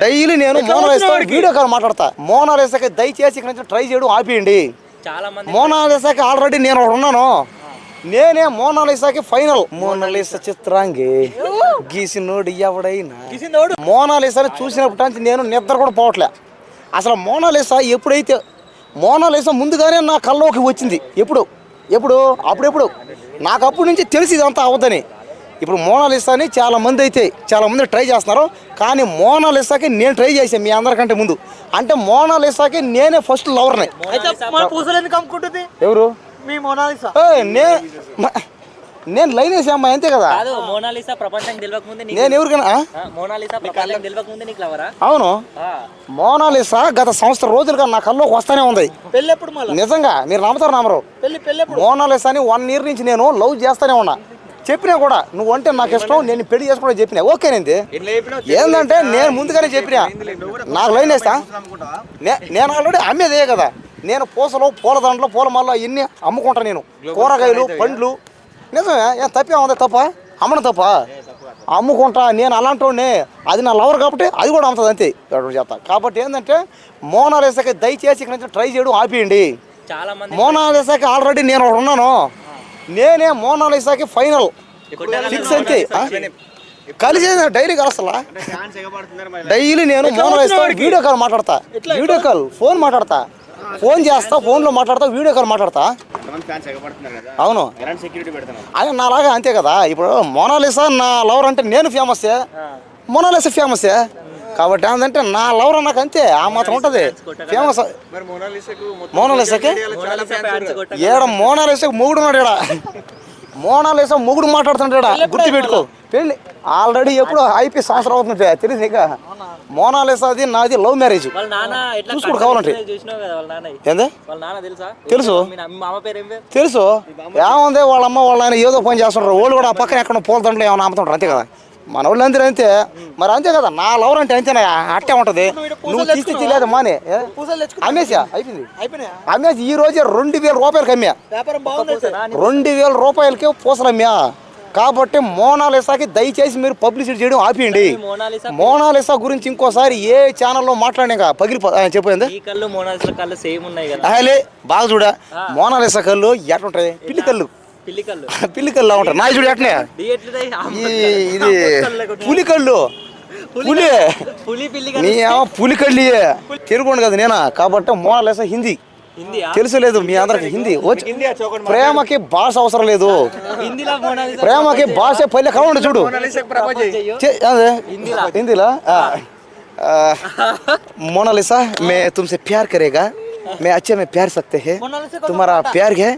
Daily నేను Mona Lisa video call మాట్లాడతా. మోనాలిసాకి దయచేసి ఇక్కడ నుంచి ట్రై చేయడం ఆపేయండి. చాలా మంది మోనాలిసాకి ఆల్రెడీ నేను ఒకడు ఉన్నాను. నేనే మోనాలిసాకి ఫైనల్. మోనాలిసా చిత్రాంగి గీసినోడు ఎవడైనా. మోనాలిసాని చూసినప్పటి నుంచి నేను నిద్ర కూడా పోవట్లే. అసలు మోనాలిసా ఎప్పుడైతే మోనాలిసా ముందుగానే నా కల్లోకి వచ్చింది. ఎప్పుడు? ఎప్పుడు? అప్పుడెప్పుడు? నాకు అప్పటి నుంచి తెలిసి ఇదంతా అవద్దని ఇప్పుడు మోనాలిసాని చాలా మంది అయితే చాలా మంది ట్రై చేస్తున్నారు. కానీ మోనాలిసాకి నేను ట్రై చేశాను మీ అందరికంటే ముందు. అంటే మోనాలిసాకి నేనే ఫస్ట్ లవర్ని. ఎవరు? మొనాలిసా నేను లైన్ వేసే అమ్మాయి అంతే కదా. కాదు మోనాలిసా ప్రపంచం నేను ఎవరికైనా మోనాలిసా అవును. మోనాలిసా గత సంవత్సరం రోజులుగా నా కల్లోకి వస్తానే ఉంది. పెళ్ళి ఎప్పుడు మళ్ళీ? నిజంగా మీరు నమ్ముతారు నమ్మరు. పెళ్ళి పెళ్ళి ఎప్పుడు మోనాలిసాని వన్ ఇయర్ నుంచి నేను లవ్ చేస్తానే ఉన్నా. చెప్పినా కూడా నువ్వు అంటే నాకు ఇష్టం నేను పెళ్ళి చేసుకోవడం చెప్పినా. ఓకేనండి ఏంటంటే నేను ముందుగానే చెప్పినా. నాకు లైన్ వేస్తా. నేను ఆల్రెడీ అమ్మేదే కదా. నేను పూసలు పూల దండలు పూల మల్ల ఇన్ని అమ్ముకుంటా నేను. కూరగాయలు పండ్లు. నిజమే ఏం తప్పే ఉంది తప్ప? అమ్మను తప్ప? అమ్ముకుంటా నేను అలాంటి అది నా లవర్ కాబట్టి అది కూడా అమ్ముతుంది అంతే. ఎవరు చెప్తా కాబట్టి ఏంటంటే మోనాలిసాకి దయచేసి ఇక్కడ నుంచి ట్రై చేయడం ఆపేయండి. చాలా మంది మోనాలిసాకి ఆల్రెడీ నేను ఉన్నాను నేనే మోనాలిసాకి ఫైనల్. ఫిక్స్ అంతే. ఆ? కలిసి డైలీ కలుస్తా డైలీ నేను మోనాలిసా వీడియో కాల్ మాట్లాడతా. వీడియో కాల్ ఫోన్ మాట్లాడతా. ఫోన్ చేస్తా ఫోన్లో మాట్లాడతా వీడియో కాల్ మాట్లాడతా. ఫ్యాన్స్ ఎగబడుతున్నారు కదా. అవును. అది నాలాగా అంతే కదా. ఇప్పుడు మోనాలిసా నా లవర్ అంటే నేను ఫేమస్సే మోనాలిసా ఫేమస్సే కాబట్టి ఏంటంటే నా లవర్ నాకు అంతే ఆ మాత్రం ఉంటుంది. ఫేమస్. మరి మోనాలిసాకు మోనాలిసాకి? ఏడ మోనాలిసా మొగుడు ఉన్నాడు ఈడ మోనాలిసా మొగుడు మాట్లాడుతున్నాడు ఈడ గుర్తు పెట్టుకో పెళ్ళి ఆల్రెడీ ఎప్పుడు ఐపీ సంవత్సరం అవుతుంది తెలిసి ఇక మోనాలిసాది నాది లవ్ మ్యారేజ్. చూసుకోడు కావాలంటే. ఏంది? తెలుసా? తెలుసు. ఏముంది వాళ్ళ అమ్మ వాళ్ళ ఆయన ఏదో పని చేస్తుంటారు. వాళ్ళు కూడా ఆ పక్కన ఎక్కడ పూల దండలు ఏమైనా అమ్ముతుంటారు అంతే కదా? మన వాళ్ళు అంతే. మరి అంతే కదా నా లవర్ అంటే అంతేనా? అట్టే ఉంటది. నువ్వు తీసి తీయలేదు మానే అమ్మేసా అయిపోయింది. అమ్మేసి ఈ రోజే రెండు వేల రూపాయలకి అమ్మా. రెండు వేల రూపాయలకి పూసలమ్మా కాబట్టి మోనాలిసాకి దయచేసి మీరు పబ్లిసిటీ చేయడం ఆపేయండి. మోనాలిసా గురించి ఇంకోసారి ఏ ఛానల్లో మాట్లాడినా పగిలిపో ఆ, చెప్పు ఈ కళ్ళు మోనాలిసా కళ్ళు సేమ్ ఉన్నాయి కదా. అహలే బాగా చూడ. మోనాలిసా కళ్ళు ఎట్లుంటాయి పిల్లి కళ్ళు. పిల్లి కళ్ళు పిల్లి కళ్ళు ఉంటాయి నా చూడు ఎట్నే డి ఎట్లున్నాయి? ఈ ఇది పులి కళ్ళు పులి పులి పిల్లి నీ కళ్ళు ఏమో పులి కళ్ళు తెలుగుండు కదా నేనా కాబట్టి మోనాలిసా హిందీ హిందీయా తెలుసు లేదు మీ అందరికి హిందీ వచ్చి ప్రేమకి భాష అవసరం లేదు హిందీలో మోనాలిసా ప్రేమకి భాష పల్లె కలవండి చూడు ప్రపోజ్ చెయ్యు. चे- अरे, हिंदीला आ, आ, मोनालिसा मैं तुमसे प्यार करेगा मैं अच्छे में प्यार सकते हैं మొనాలిసా కోసం तुम्हारा प्यार है प्यार है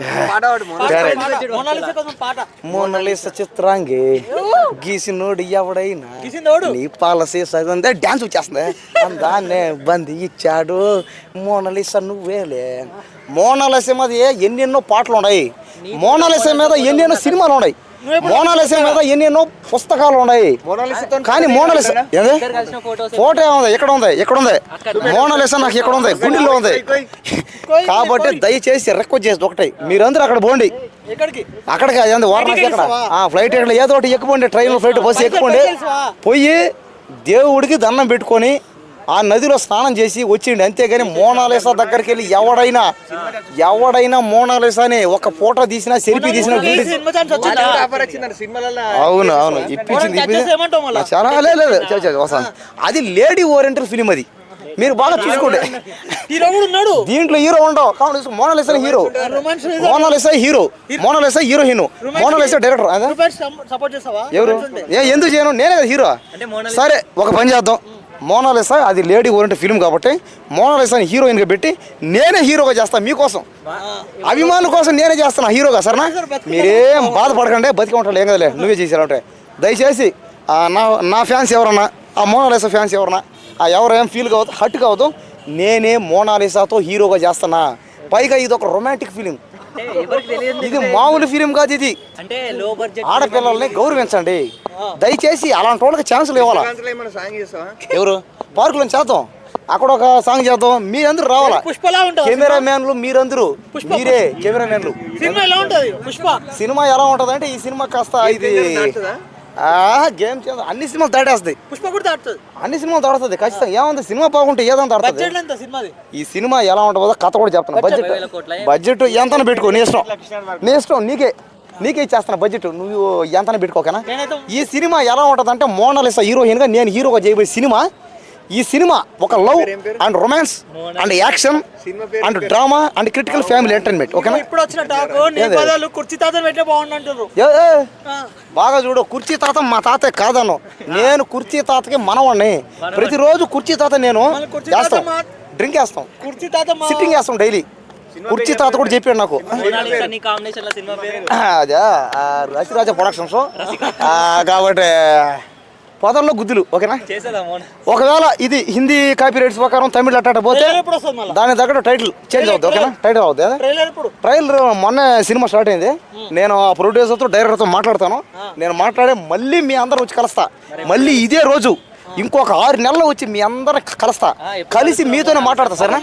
మొనాలిసా. కోసం పాట. మోనాలిసా చిత్రాంగి. గీసినోడు ఎవడైనా? నీ పాలసీ సగందే డాన్స్ వచ్చేస్తుంది. దాన్నే బంది ఇచ్చాడు. మోనాలిసా నువ్వేలే. మోనాలిసా మీద ఎన్నెన్నో పాటలు ఉన్నాయి. మోనాలిసా మీద ఎన్నెన్నో సినిమాలు ఉన్నాయి. మోనాలిసా మీద ఎన్నెన్నో పుస్తకాలు ఉన్నాయి. కానీ మోనాలిసా ఫోటో ఏముంది? ఎక్కడ ఉంది? ఎక్కడ ఉంది? మోనాలిసా నాకు ఎక్కడ ఉంది? గుండెల్లో ఉంది. కాబట్టి దయచేసి రిక్వెస్ట్ చేసి ఒకటి. మీరందరూ అక్కడ పోండి. ఎక్కడికి? అక్కడికి ఏంది వారణాసి ఎక్కడ ఫ్లైట్ ఎక్కడ ఏదో ఒకటి ఎక్కుపోండి ట్రైన్ ఫ్లైట్ బస్సు ఎక్కుపోండి పోయి దేవుడికి దండం పెట్టుకొని ఆ నదిలో స్నానం చేసి వచ్చిండి. అంతేగాని మోనాలిసా దగ్గరికి వెళ్ళి ఎవడైనా ఎవడైనా మోనాలిసాని ఒక ఫోటో తీసినా సెల్ఫీ తీసినా అవును అవును. ఇప్పించింది చాలా లేదు. అది లేడీ ఓరియంటెడ్ ఫిలిం అది. మీరు బాగా చూసుకోండి. హీరో కూడా ఉన్నాడు. దీంట్లో హీరో ఉండవు. కావాలి Mona Lisa hero Mona Lisa hero Mona Lisa heroine Mona Lisa director అదే? సపోర్ట్ చేస్తావా? ఎవరు? ఏ ఎందుకు చేయను? నేనే కదా హీరో మోనాలిసా సరే ఒక పని చేద్దాం. మోనాలిసా అది లేడీ ఓరియంటెడ్ ఫిల్మ్ కాబట్టి మోనాలిసాని హీరోయిన్గా పెట్టి నేనే హీరోగా చేస్తాను మీకోసం. అభిమానుల కోసం నేనే చేస్తాను హీరోగా సరేనా? మీరేం బాధపడకండి బతికి ఉంటాడు ఏం కదలే. నువ్వే చేసారంటే దయచేసి ఆ, నా నా ఫ్యాన్స్ ఎవరన్నా ఆ మోనాలిసా ఫ్యాన్స్ ఎవరన్నా ఆ ఎవరేం ఫీల్ కావద్దు హట్ కావద్దు నేనే మోనాలిసాతో హీరోగా చేస్తున్నా పైగా ఇది ఒక రొమాంటిక్ ఫిలిం. అంటే ఎవరికి తెలియదు ఇది మామూలు ఫిలిం కాదు ఇది. అంటే లో బడ్జెట్ ఆడపిల్లల్ని గౌరవించండి. దయచేసి అలాంటి వాళ్ళకి ఛాన్సులు ఇవ్వాలా? దాంట్లో ఏమైనా సాంగ్ చేస్తావా? ఎవరు? పార్కులో చేద్దాం. అక్కడ ఒక సాంగ్ చేద్దాం. మీరందరూ రావాలా? కెమెరా మ్యాన్లు మీరందరూ. మీరే కెమెరా మ్యాన్లు సినిమా ఎలా ఉంటది? పుష్ప. సినిమా ఎలా ఉంటది అంటే ఈ సినిమా కాస్త ఇది గేమ్ చేంజ్ అన్ని సినిమాలు దాడేస్తాయి పుష్ప కూడా దాటుతుంది. అన్ని సినిమాలు దాడుతుంది ఖచ్చితంగా. ఏముంది? సినిమా బాగుంటే ఏదో దాడుతుంది ఎంత ఈ సినిమా ఎలా ఉంటుందో కథ కూడా చెప్తాను బడ్జెట్ బడ్జెట్ ఎంతన పెట్టుకో నీ ఇష్టం. నీ ఇష్టం నీకే. నీకే ఇచ్చేస్తాను బడ్జెట్ నువ్వు ఎంతన పెట్టుకోకనా ఈ సినిమా ఎలా ఉంటుంది అంటే మోనాలిసా హీరోయిన్గా నేను హీరోగా చేయబోయే సినిమా ఈ సినిమా ఒక love and romance and action and drama and critical family entertainment ఓకేనా? ఇప్పుడు వచ్చిన టాక్ నీ కుర్చీ పెట్టే బాగుండంటారు ఏ, బాగా చూడు కుర్చీ తాత మా తాత కాదను. నేను కుర్చీ తాతకి మనవాణ్ణి. ప్రతిరోజు కుర్చీ తాత నేను తాత చేస్తాం. డ్రింక్ వేస్తాం కుర్చీ తాత మా- సిట్టింగ్ వేస్తాం డైలీ కుర్చీ తాత కూడా చెప్పాడు నాకు. అదే రసిరాజ ప్రొడక్షన్స్ ఆ, కాబట్టి పొదల్లో గుద్దులు ఓకేనా? ఒకవేళ ఇది హిందీ కాపీ రైట్స్ ప్రకారం తమిళ అట్ట పోతే దాని దగ్గర టైటిల్ చేంజ్ అవుతుంది ఓకేనా? టైటిల్ అవుతుంది ట్రైలర్ మొన్న సినిమా స్టార్ట్ అయింది. నేను ఆ ప్రొడ్యూసర్తో డైరెక్టర్తో మాట్లాడతాను. నేను మాట్లాడే మళ్ళీ మీ అందరు వచ్చి కలుస్తా. మళ్ళీ ఇదే రోజు ఇంకొక ఆరు నెలలు వచ్చి మీ అందరికి కలుస్తా. కలిసి మీతోనే మాట్లాడతా సరేనా?